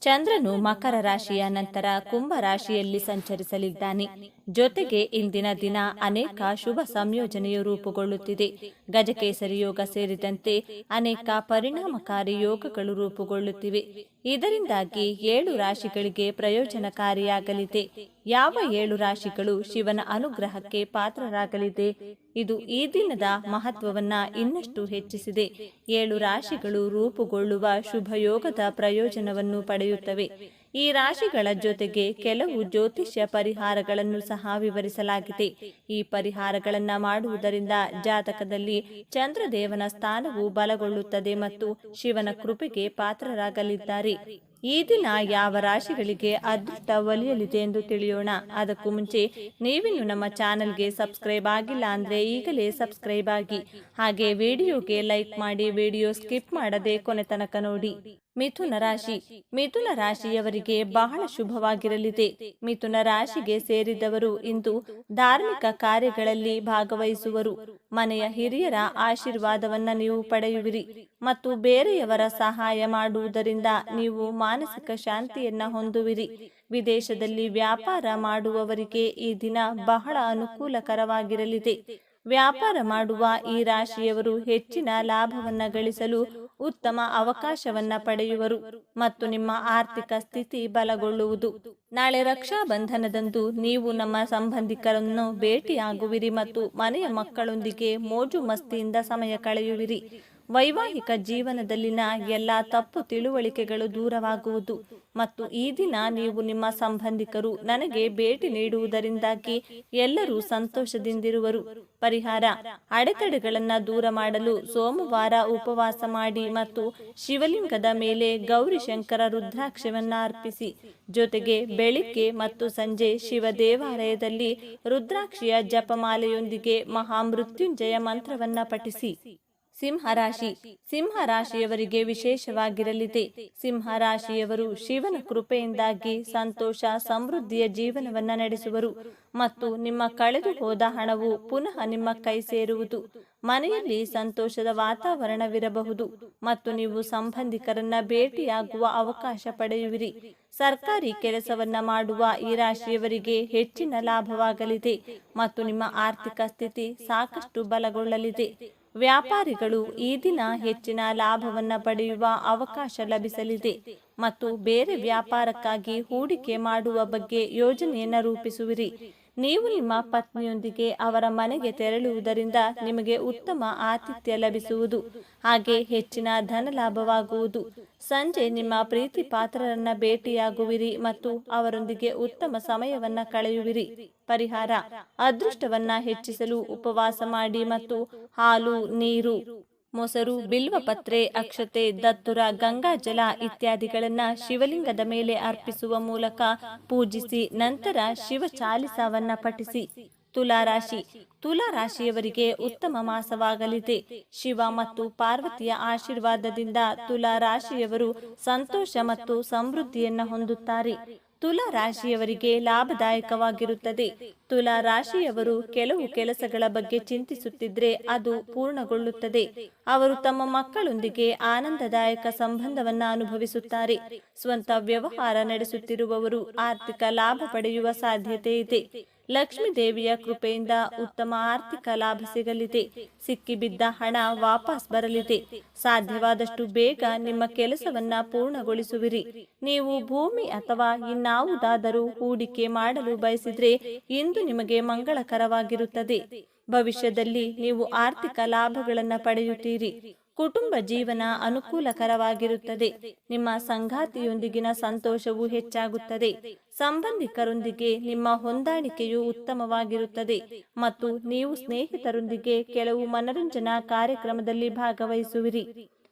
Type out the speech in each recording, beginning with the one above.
ಚಂದ್ರನು ಮಕರ ರಾಶಿಯ ನಂತರ ಕುಂಭ ರಾಶಿಯಲ್ಲಿ ಸಂಚರಿಸಲಿದ್ದಾನೆ. ಜೊತೆಗೆ ಇಂದಿನ ದಿನ ಅನೇಕ ಶುಭ ಸಂಯೋಜನೆಯು ರೂಪುಗೊಳ್ಳುತ್ತಿದೆ. ಗಜಕೇಸರಿ ಯೋಗ ಸೇರಿದಂತೆ ಅನೇಕ ಪರಿಣಾಮಕಾರಿ ಯೋಗಗಳು ರೂಪುಗೊಳ್ಳುತ್ತಿವೆ. ಇದರಿಂದಾಗಿ ಏಳು ರಾಶಿಗಳಿಗೆ ಪ್ರಯೋಜನಕಾರಿಯಾಗಲಿದೆ. ಯಾವ ಏಳು ರಾಶಿಗಳು ಶಿವನ ಅನುಗ್ರಹಕ್ಕೆ ಪಾತ್ರರಾಗಲಿದೆ? ಇದು ಈ ದಿನದ ಮಹತ್ವವನ್ನ ಇನ್ನಷ್ಟು ಹೆಚ್ಚಿಸಿದೆ. ಏಳು ರಾಶಿಗಳು ರೂಪುಗೊಳ್ಳುವ ಶುಭ ಯೋಗದ ಪ್ರಯೋಜನವನ್ನು ಪಡೆಯುತ್ತವೆ ಈ ರಾಶಿಗಳ ಜೊತೆಗೆ ಕೆಲವು ಜ್ಯೋತಿಷ್ಯ ಪರಿಹಾರಗಳನ್ನು ಸಹ ವಿವರಿಸಲಾಗಿದೆ. ಈ ಪರಿಹಾರಗಳನ್ನು ಮಾಡುವುದರಿಂದ ಜಾತಕದಲ್ಲಿ ಚಂದ್ರದೇವನ ಸ್ಥಾನವು ಬಲಗೊಳ್ಳುತ್ತದೆ ಮತ್ತು ಶಿವನ ಕೃಪೆಗೆ ಪಾತ್ರರಾಗಲಿದ್ದಾರೆ. ಈ ದಿನ ಯಾವ ರಾಶಿಗಳಿಗೆ ಅದೃಷ್ಟ ಒಲಿಯಲಿದೆ ಎಂದು ತಿಳಿಯೋಣ. ಅದಕ್ಕೂ ಮುಂಚೆ ನೀವಿನ್ನು ನಮ್ಮ ಚಾನೆಲ್ಗೆ ಸಬ್ಸ್ಕ್ರೈಬ್ ಆಗಿಲ್ಲ ಅಂದ್ರೆ ಈಗಲೇ ಸಬ್ಸ್ಕ್ರೈಬ್ ಆಗಿ. ಹಾಗೆ ವಿಡಿಯೋಗೆ ಲೈಕ್ ಮಾಡಿ ವಿಡಿಯೋ ಸ್ಕಿಪ್ ಮಾಡದೆ ಕೊನೆ ತನಕ ನೋಡಿ. ಮಿಥುನ ರಾಶಿ. ಮಿಥುನ ರಾಶಿಯವರಿಗೆ ಬಹಳ ಶುಭವಾಗಿರಲಿದೆ. ಮಿಥುನ ರಾಶಿಗೆ ಸೇರಿದವರು ಇಂದು ಧಾರ್ಮಿಕ ಕಾರ್ಯಗಳಲ್ಲಿ ಭಾಗವಹಿಸುವರು. ಮನೆಯ ಹಿರಿಯರ ಆಶೀರ್ವಾದವನ್ನ ನೀವು ಪಡೆಯುವಿರಿ. ಮತ್ತು ಬೇರೆಯವರ ಸಹಾಯ ಮಾಡುವುದರಿಂದ ನೀವು ಮಾನಸಿಕ ಶಾಂತಿಯನ್ನ ಹೊಂದುವಿರಿ. ವಿದೇಶದಲ್ಲಿ ವ್ಯಾಪಾರ ಮಾಡುವವರಿಗೆ ಈ ದಿನ ಬಹಳ ಅನುಕೂಲಕರವಾಗಿರಲಿದೆ. ವ್ಯಾಪಾರ ಮಾಡುವ ಈ ರಾಶಿಯವರು ಹೆಚ್ಚಿನ ಲಾಭವನ್ನ ಗಳಿಸಲು ಉತ್ತಮ ಅವಕಾಶವನ್ನ ಪಡೆಯುವರು ಮತ್ತು ನಿಮ್ಮ ಆರ್ಥಿಕ ಸ್ಥಿತಿ ಬಲಗೊಳ್ಳುವುದು. ನಾಳೆ ರಕ್ಷಾ ಬಂಧನದಂದು ನೀವು ನಮ್ಮ ಸಂಬಂಧಿಕರನ್ನು ಭೇಟಿಯಾಗುವಿರಿ ಮತ್ತು ಮನೆಯ ಮಕ್ಕಳೊಂದಿಗೆ ಮೋಜು ಮಸ್ತಿಯಿಂದ ಸಮಯ ಕಳೆಯುವಿರಿ. ವೈವಾಹಿಕ ಜೀವನದಲ್ಲಿನ ಎಲ್ಲ ತಪ್ಪು ತಿಳುವಳಿಕೆಗಳು ದೂರವಾಗುವುದು. ಮತ್ತು ಈ ದಿನ ನೀವು ನಿಮ್ಮ ಸಂಬಂಧಿಕರು ನನಗೆ ಭೇಟಿ ನೀಡುವುದರಿಂದಾಗಿ ಎಲ್ಲರೂ ಸಂತೋಷದಿಂದಿರುವರು. ಪರಿಹಾರ, ಅಡೆತಡೆಗಳನ್ನು ದೂರ ಮಾಡಲು ಸೋಮವಾರ ಉಪವಾಸ ಮಾಡಿ ಮತ್ತು ಶಿವಲಿಂಗದ ಮೇಲೆ ಗೌರಿಶಂಕರ ರುದ್ರಾಕ್ಷವನ್ನ ಅರ್ಪಿಸಿ. ಜೊತೆಗೆ ಬೆಳಿಗ್ಗೆ ಮತ್ತು ಸಂಜೆ ಶಿವ ದೇವಾಲಯದಲ್ಲಿ ರುದ್ರಾಕ್ಷಿಯ ಜಪಮಾಲೆಯೊಂದಿಗೆ ಮಹಾಮೃತ್ಯುಂಜಯ ಮಂತ್ರವನ್ನ ಪಠಿಸಿ. ಸಿಂಹರಾಶಿ. ಸಿಂಹರಾಶಿಯವರಿಗೆ ವಿಶೇಷವಾಗಿರಲಿದೆ. ಸಿಂಹರಾಶಿಯವರು ಶಿವನ ಕೃಪೆಯಿಂದಾಗಿ ಸಂತೋಷ, ಸಮೃದ್ಧಿಯ ಜೀವನವನ್ನ ನಡೆಸುವರು. ಮತ್ತು ನಿಮ್ಮ ಕಳೆದು ಹೋದ ಹಣವು ಪುನಃ ನಿಮ್ಮ ಕೈ ಸೇರುವುದು. ಮನೆಯಲ್ಲಿ ಸಂತೋಷದ ವಾತಾವರಣವಿರಬಹುದು. ಮತ್ತು ನೀವು ಸಂಬಂಧಿಕರನ್ನ ಭೇಟಿಯಾಗುವ ಅವಕಾಶ ಪಡೆಯುವಿರಿ. ಸರ್ಕಾರಿ ಕೆಲಸವನ್ನ ಮಾಡುವ ಈ ರಾಶಿಯವರಿಗೆ ಹೆಚ್ಚಿನ ಲಾಭವಾಗಲಿದೆ. ಮತ್ತು ನಿಮ್ಮ ಆರ್ಥಿಕ ಸ್ಥಿತಿ ಸಾಕಷ್ಟು ಬಲಗೊಳ್ಳಲಿದೆ. ವ್ಯಾಪಾರಿಗಳು ಈ ದಿನ ಹೆಚ್ಚಿನ ಲಾಭವನ್ನು ಪಡೆಯುವ ಅವಕಾಶ ಲಭಿಸಲಿದೆ ಮತ್ತು ಬೇರೆ ವ್ಯಾಪಾರಕ್ಕಾಗಿ ಹೂಡಿಕೆ ಮಾಡುವ ಬಗ್ಗೆ ಯೋಜನೆಯನ್ನು ರೂಪಿಸುವಿರಿ. ನೀವು ನಿಮ್ಮ ಪತ್ನಿಯೊಂದಿಗೆ ಅವರ ಮನೆಗೆ ತೆರಳುವುದರಿಂದ ನಿಮಗೆ ಉತ್ತಮ ಆತಿಥ್ಯ ಲಭಿಸುವುದು. ಹಾಗೆ ಹೆಚ್ಚಿನ ಧನ ಲಾಭವಾಗುವುದು. ಸಂಜೆ ನಿಮ್ಮ ಪ್ರೀತಿ ಪಾತ್ರರನ್ನ ಭೇಟಿಯಾಗುವಿರಿ ಮತ್ತು ಅವರೊಂದಿಗೆ ಉತ್ತಮ ಸಮಯವನ್ನ ಕಳೆಯುವಿರಿ. ಪರಿಹಾರ. ಅದೃಷ್ಟವನ್ನ ಹೆಚ್ಚಿಸಲು ಉಪವಾಸ ಮಾಡಿ ಮತ್ತು ಹಾಲು, ನೀರು ಮೊಸರು ಬಿಲ್ವಪತ್ರೆ ಅಕ್ಷತೆ, ದತ್ತುರ ಗಂಗಾಜಲ ಇತ್ಯಾದಿಗಳನ್ನು ಶಿವಲಿಂಗದ ಮೇಲೆ ಅರ್ಪಿಸುವ ಮೂಲಕ ಪೂಜಿಸಿ ನಂತರ ಶಿವ ಚಾಲಿಸವನ್ನ ಪಠಿಸಿ. ತುಲಾರಾಶಿ, ತುಲಾರಾಶಿಯವರಿಗೆ ಉತ್ತಮ ಮಾಸವಾಗಲಿದೆ. ಶಿವ ಮತ್ತು ಪಾರ್ವತಿಯ ಆಶೀರ್ವಾದದಿಂದ ತುಲಾರಾಶಿಯವರು ಸಂತೋಷ ಮತ್ತು ಸಮೃದ್ಧಿಯನ್ನು ಹೊಂದುತ್ತಾರೆ. ತುಲಾ ರಾಶಿಯವರಿಗೆ ಲಾಭದಾಯಕವಾಗಿರುತ್ತದೆ. ತುಲಾ ರಾಶಿಯವರು ಕೆಲವು ಕೆಲಸಗಳ ಬಗ್ಗೆ ಚಿಂತಿಸುತ್ತಿದ್ರೆ ಅದು ಪೂರ್ಣಗೊಳ್ಳುತ್ತದೆ. ಅವರು ತಮ್ಮ ಮಕ್ಕಳೊಂದಿಗೆ ಆನಂದದಾಯಕ ಸಂಬಂಧವನ್ನ ಅನುಭವಿಸುತ್ತಾರೆ. ಸ್ವಂತ ವ್ಯವಹಾರ ನಡೆಸುತ್ತಿರುವವರು ಆರ್ಥಿಕ ಲಾಭ ಪಡೆಯುವ ಸಾಧ್ಯತೆ ಇದೆ. ಲಕ್ಷ್ಮೀ ದೇವಿಯ ಕೃಪೆಯಿಂದ ಉತ್ತಮ ಆರ್ಥಿಕ ಲಾಭ ಸಿಗಲಿದೆ. ಸಿಕ್ಕಿಬಿದ್ದ ಹಣ ವಾಪಸ್ ಬರಲಿದೆ. ಸಾಧ್ಯವಾದಷ್ಟು ಬೇಗ ನಿಮ್ಮ ಕೆಲಸವನ್ನ ಪೂರ್ಣಗೊಳಿಸುವಿರಿ. ನೀವು ಭೂಮಿ ಅಥವಾ ಇನ್ನಾವುದಾದರೂ ಹೂಡಿಕೆ ಮಾಡಲು ಬಯಸಿದ್ರೆ ಇಂದು ನಿಮಗೆ ಮಂಗಳಕರವಾಗಿರುತ್ತದೆ. ಭವಿಷ್ಯದಲ್ಲಿ ನೀವು ಆರ್ಥಿಕ ಲಾಭಗಳನ್ನು ಪಡೆಯುತ್ತೀರಿ. ಕುಟುಂಬ ಜೀವನ ಅನುಕೂಲಕರವಾಗಿರುತ್ತದೆ. ನಿಮ್ಮ ಸಂಗಾತಿಯೊಂದಿಗಿನ ಸಂತೋಷವು ಹೆಚ್ಚಾಗುತ್ತದೆ. ಸಂಬಂಧಿಕರೊಂದಿಗೆ ನಿಮ್ಮ ಹೊಂದಾಣಿಕೆಯು ಉತ್ತಮವಾಗಿರುತ್ತದೆ. ಮತ್ತು ನೀವು ಸ್ನೇಹಿತರೊಂದಿಗೆ ಕೆಲವು ಮನರಂಜನಾ ಕಾರ್ಯಕ್ರಮದಲ್ಲಿ ಭಾಗವಹಿಸುವಿರಿ.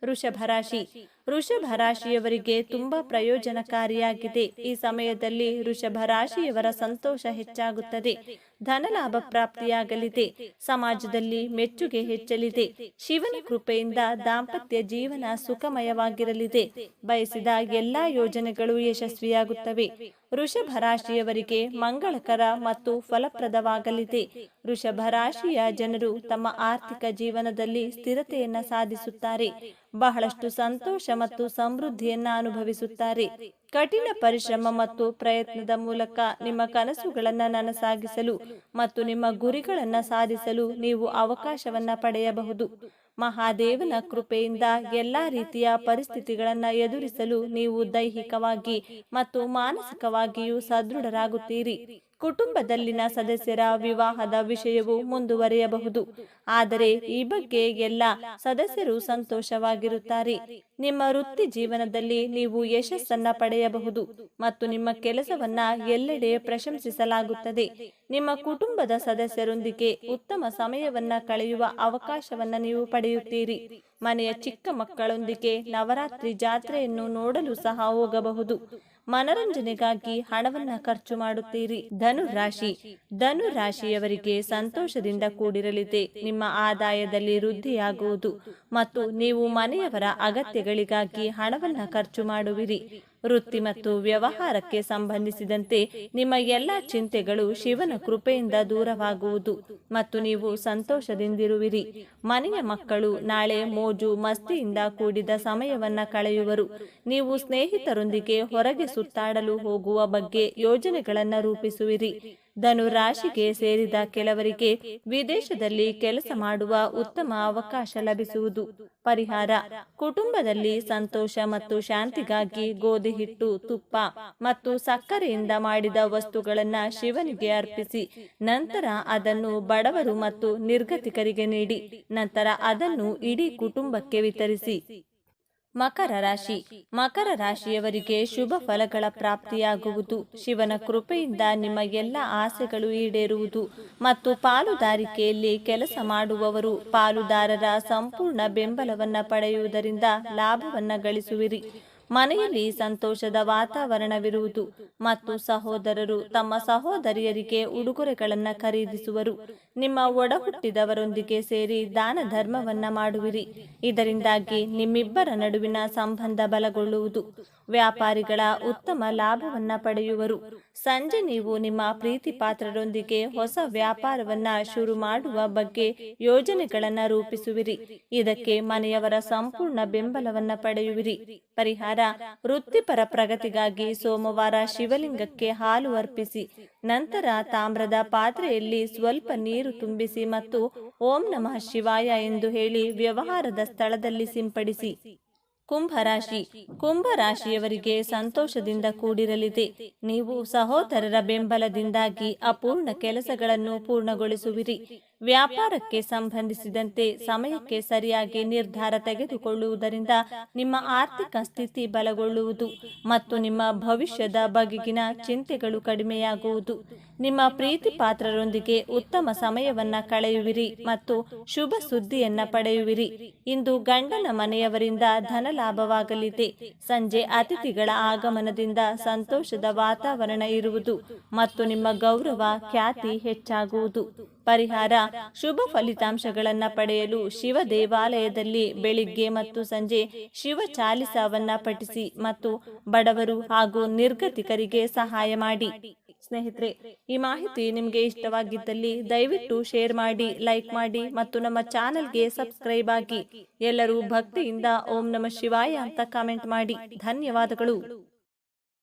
ವೃಷಭ ರಾಶಿ. ವೃಷಭ ರಾಶಿಯವರಿಗೆ ತುಂಬಾ ಪ್ರಯೋಜನಕಾರಿಯಾಗಿದೆ. ಈ ಸಮಯದಲ್ಲಿ ವೃಷಭ ರಾಶಿಯವರ ಸಂತೋಷ ಹೆಚ್ಚಾಗುತ್ತದೆ. ಧನಲಾಭ ಪ್ರಾಪ್ತಿಯಾಗಲಿದೆ. ಸಮಾಜದಲ್ಲಿ ಮೆಚ್ಚುಗೆ ಹೆಚ್ಚಲಿದೆ. ಶಿವನ ಕೃಪೆಯಿಂದ ದಾಂಪತ್ಯ ಜೀವನ ಸುಖಮಯವಾಗಿರಲಿದೆ. ಬಯಸಿದ ಎಲ್ಲಾ ಯೋಜನೆಗಳು ಯಶಸ್ವಿಯಾಗುತ್ತವೆ. ವೃಷಭ ರಾಶಿಯವರಿಗೆ ಮಂಗಳಕರ ಮತ್ತು ಫಲಪ್ರದವಾಗಲಿದೆ. ವೃಷಭ ರಾಶಿಯ ಜನರು ತಮ್ಮ ಆರ್ಥಿಕ ಜೀವನದಲ್ಲಿ ಸ್ಥಿರತೆಯನ್ನ ಸಾಧಿಸುತ್ತಾರೆ. ಬಹಳಷ್ಟು ಸಂತೋಷ ಮತ್ತು ಸಮೃದ್ಧಿಯನ್ನು ಅನುಭವಿಸುತ್ತಾರೆ. ಕಠಿಣ ಪರಿಶ್ರಮ ಮತ್ತು ಪ್ರಯತ್ನದ ಮೂಲಕ ನಿಮ್ಮ ಕನಸುಗಳನ್ನು ನನಸಾಗಿಸಲು ಮತ್ತು ನಿಮ್ಮ ಗುರಿಗಳನ್ನು ಸಾಧಿಸಲು ನೀವು ಅವಕಾಶವನ್ನು ಪಡೆಯಬಹುದು. ಮಹಾದೇವನ ಕೃಪೆಯಿಂದ ಎಲ್ಲಾ ರೀತಿಯ ಪರಿಸ್ಥಿತಿಗಳನ್ನು ಎದುರಿಸಲು ನೀವು ದೈಹಿಕವಾಗಿ ಮತ್ತು ಮಾನಸಿಕವಾಗಿಯೂ ಸದೃಢರಾಗುತ್ತೀರಿ. ಕುಟುಂಬದಲ್ಲಿನ ಸದಸ್ಯರ ವಿವಾಹದ ವಿಷಯವು ಮುಂದುವರಿಯಬಹುದು. ಆದರೆ ಈ ಬಗ್ಗೆ ಎಲ್ಲ ಸದಸ್ಯರು ಸಂತೋಷವಾಗಿರುತ್ತಾರೆ. ನಿಮ್ಮ ವೃತ್ತಿ ಜೀವನದಲ್ಲಿ ನೀವು ಯಶಸ್ಸನ್ನ ಪಡೆಯಬಹುದು ಮತ್ತು ನಿಮ್ಮ ಕೆಲಸವನ್ನ ಎಲ್ಲೆಡೆ ಪ್ರಶಂಸಿಸಲಾಗುತ್ತದೆ. ನಿಮ್ಮ ಕುಟುಂಬದ ಸದಸ್ಯರೊಂದಿಗೆ ಉತ್ತಮ ಸಮಯವನ್ನ ಕಳೆಯುವ ಅವಕಾಶವನ್ನ ನೀವು ಪಡೆಯುತ್ತೀರಿ. ಮನೆಯ ಚಿಕ್ಕ ಮಕ್ಕಳೊಂದಿಗೆ ನವರಾತ್ರಿ ಜಾತ್ರೆಯನ್ನು ನೋಡಲು ಸಹ ಹೋಗಬಹುದು. ಮನರಂಜನೆಗಾಗಿ ಹಣವನ್ನ ಖರ್ಚು ಮಾಡುತ್ತೀರಿ. ಧನು ರಾಶಿ ಧನು ರಾಶಿಯವರಿಗೆ ಸಂತೋಷದಿಂದ ಕೂಡಿರಲಿದೆ. ನಿಮ್ಮ ಆದಾಯದಲ್ಲಿ ವೃದ್ಧಿಯಾಗುವುದು ಮತ್ತು ನೀವು ಮನೆಯವರ ಅಗತ್ಯಗಳಿಗಾಗಿ ಹಣವನ್ನು ಖರ್ಚು ಮಾಡುವಿರಿ. ವೃತ್ತಿ ಮತ್ತು ವ್ಯವಹಾರಕ್ಕೆ ಸಂಬಂಧಿಸಿದಂತೆ ನಿಮ್ಮ ಎಲ್ಲ ಚಿಂತೆಗಳು ಶಿವನ ಕೃಪೆಯಿಂದ ದೂರವಾಗುವುದು ಮತ್ತು ನೀವು ಸಂತೋಷದಿಂದಿರುವಿರಿ. ಮನೆಯ ಮಕ್ಕಳು ನಾಳೆ ಮೋಜು ಮಸ್ತಿಯಿಂದ ಕೂಡಿದ ಸಮಯವನ್ನ ಕಳೆಯುವರು. ನೀವು ಸ್ನೇಹಿತರೊಂದಿಗೆ ಹೊರಗೆ ಸುತ್ತಾಡಲು ಹೋಗುವ ಬಗ್ಗೆ ಯೋಜನೆಗಳನ್ನು ರೂಪಿಸುವಿರಿ. ಧನು ರಾಶಿಗೆ ಸೇರಿದ ಕೆಲವರಿಗೆ ವಿದೇಶದಲ್ಲಿ ಕೆಲಸ ಮಾಡುವ ಉತ್ತಮ ಅವಕಾಶ ಲಭಿಸುವುದು. ಪರಿಹಾರ, ಕುಟುಂಬದಲ್ಲಿ ಸಂತೋಷ ಮತ್ತು ಶಾಂತಿಗಾಗಿ ಗೋಧಿ ಹಿಟ್ಟು, ತುಪ್ಪ ಮತ್ತು ಸಕ್ಕರೆಯಿಂದ ಮಾಡಿದ ವಸ್ತುಗಳನ್ನ ಶಿವನಿಗೆ ಅರ್ಪಿಸಿ, ನಂತರ ಅದನ್ನು ಬಡವರು ಮತ್ತು ನಿರ್ಗತಿಕರಿಗೆ ನೀಡಿ, ನಂತರ ಅದನ್ನು ಇಡೀ ಕುಟುಂಬಕ್ಕೆ ವಿತರಿಸಿ. ಮಕರ ರಾಶಿ. ಮಕರ ರಾಶಿಯವರಿಗೆ ಶುಭ ಫಲಗಳ ಪ್ರಾಪ್ತಿಯಾಗುವುದು. ಶಿವನ ಕೃಪೆಯಿಂದ ನಿಮ್ಮ ಎಲ್ಲ ಆಸೆಗಳು ಈಡೇರುವುದು. ಮತ್ತು ಪಾಲುದಾರಿಕೆಯಲ್ಲಿ ಕೆಲಸ ಮಾಡುವವರು ಪಾಲುದಾರರ ಸಂಪೂರ್ಣ ಬೆಂಬಲವನ್ನ ಪಡೆಯುವುದರಿಂದ ಲಾಭವನ್ನು ಗಳಿಸುವಿರಿ. ಮನೆಯಲ್ಲಿ ಸಂತೋಷದ ವಾತಾವರಣವಿರುವುದು ಮತ್ತು ಸಹೋದರರು ತಮ್ಮ ಸಹೋದರಿಯರಿಗೆ ಉಡುಗೊರೆಗಳನ್ನು ಖರೀದಿಸುವರು. ನಿಮ್ಮ ಒಡಹುಟ್ಟಿದವರೊಂದಿಗೆ ಸೇರಿ ದಾನ ಧರ್ಮವನ್ನ ಮಾಡುವಿರಿ. ಇದರಿಂದಾಗಿ ನಿಮ್ಮಿಬ್ಬರ ನಡುವಿನ ಸಂಬಂಧ ಬಲಗೊಳ್ಳುವುದು. ವ್ಯಾಪಾರಿಗಳ ಉತ್ತಮ ಲಾಭವನ್ನ ಪಡೆಯುವರು. ಸಂಜೆ ನೀವು ನಿಮ್ಮ ಪ್ರೀತಿ ಪಾತ್ರರೊಂದಿಗೆ ಹೊಸ ವ್ಯಾಪಾರವನ್ನ ಶುರು ಮಾಡುವ ಬಗ್ಗೆ ಯೋಜನೆಗಳನ್ನ ರೂಪಿಸುವಿರಿ. ಇದಕ್ಕೆ ಮನೆಯವರ ಸಂಪೂರ್ಣ ಬೆಂಬಲವನ್ನ ಪಡೆಯುವಿರಿ. ಪರಿಹಾರ, ವೃತ್ತಿಪರ ಪ್ರಗತಿಗಾಗಿ ಸೋಮವಾರ ಶಿವಲಿಂಗಕ್ಕೆ ಹಾಲು ಅರ್ಪಿಸಿ, ನಂತರ ತಾಮ್ರದ ಪಾತ್ರೆಯಲ್ಲಿ ಸ್ವಲ್ಪ ನೀರು ತುಂಬಿಸಿ ಮತ್ತು ಓಂ ನಮಃ ಶಿವಾಯ ಎಂದು ಹೇಳಿ ವ್ಯವಹಾರದ ಸ್ಥಳದಲ್ಲಿ ಸಿಂಪಡಿಸಿ. ಕುಂಭರಾಶಿ ಕುಂಭರಾಶಿಯವರಿಗೆ ಸಂತೋಷದಿಂದ ಕೂಡಿರಲಿದೆ. ನೀವು ಸಹೋದರರ ಬೆಂಬಲದಿಂದಾಗಿ ಅಪೂರ್ಣ ಕೆಲಸಗಳನ್ನು ಪೂರ್ಣಗೊಳಿಸುವಿರಿ. ವ್ಯಾಪಾರಕ್ಕೆ ಸಂಬಂಧಿಸಿದಂತೆ ಸಮಯಕ್ಕೆ ಸರಿಯಾಗಿ ನಿರ್ಧಾರ ತೆಗೆದುಕೊಳ್ಳುವುದರಿಂದ ನಿಮ್ಮ ಆರ್ಥಿಕ ಸ್ಥಿತಿ ಬಲಗೊಳ್ಳುವುದು ಮತ್ತು ನಿಮ್ಮ ಭವಿಷ್ಯದ ಬಗೆಗಿನ ಚಿಂತೆಗಳು ಕಡಿಮೆಯಾಗುವುದು. ನಿಮ್ಮ ಪ್ರೀತಿ ಪಾತ್ರರೊಂದಿಗೆ ಉತ್ತಮ ಸಮಯವನ್ನ ಕಳೆಯುವಿರಿ ಮತ್ತು ಶುಭ ಸುದ್ದಿಯನ್ನ ಪಡೆಯುವಿರಿ. ಇಂದು ಗಂಡನ ಮನೆಯವರಿಂದ ಧನ ಲಾಭವಾಗಲಿದೆ ಸಂಜೆ ಅತಿಥಿಗಳ ಆಗಮನದಿಂದ ಸಂತೋಷದ ವಾತಾವರಣ ಇರುವುದು ಮತ್ತು ನಿಮ್ಮ ಗೌರವ ಖ್ಯಾತಿ ಹೆಚ್ಚಾಗುವುದು. ಪರಿಹಾರ, ಶುಭ ಫಲಿತಾಂಶಗಳನ್ನ ಪಡೆಯಲು ಶಿವ ದೇವಾಲಯದಲ್ಲಿ ಬೆಳಿಗ್ಗೆ ಮತ್ತು ಸಂಜೆ ಶಿವ ಚಾಲಿಸವನ್ನ ಪಠಿಸಿ ಮತ್ತು ಬಡವರು ಹಾಗೂ ನಿರ್ಗತಿಕರಿಗೆ ಸಹಾಯ ಮಾಡಿ. ಸ್ನೇಹಿತರೆ, ಈ ಮಾಹಿತಿ ನಿಮಗೆ ಇಷ್ಟವಾಗಿದ್ದಲ್ಲಿ ದಯವಿಟ್ಟು ಶೇರ್ ಮಾಡಿ, ಲೈಕ್ ಮಾಡಿ ಮತ್ತು ನಮ್ಮ ಚಾನೆಲ್ಗೆ ಸಬ್ಸ್ಕ್ರೈಬ್ ಆಗಿ. ಎಲ್ಲರೂ ಭಕ್ತಿಯಿಂದ ಓಂ ನಮ ಶಿವಾಯ ಅಂತ ಕಾಮೆಂಟ್ ಮಾಡಿ. ಧನ್ಯವಾದಗಳು.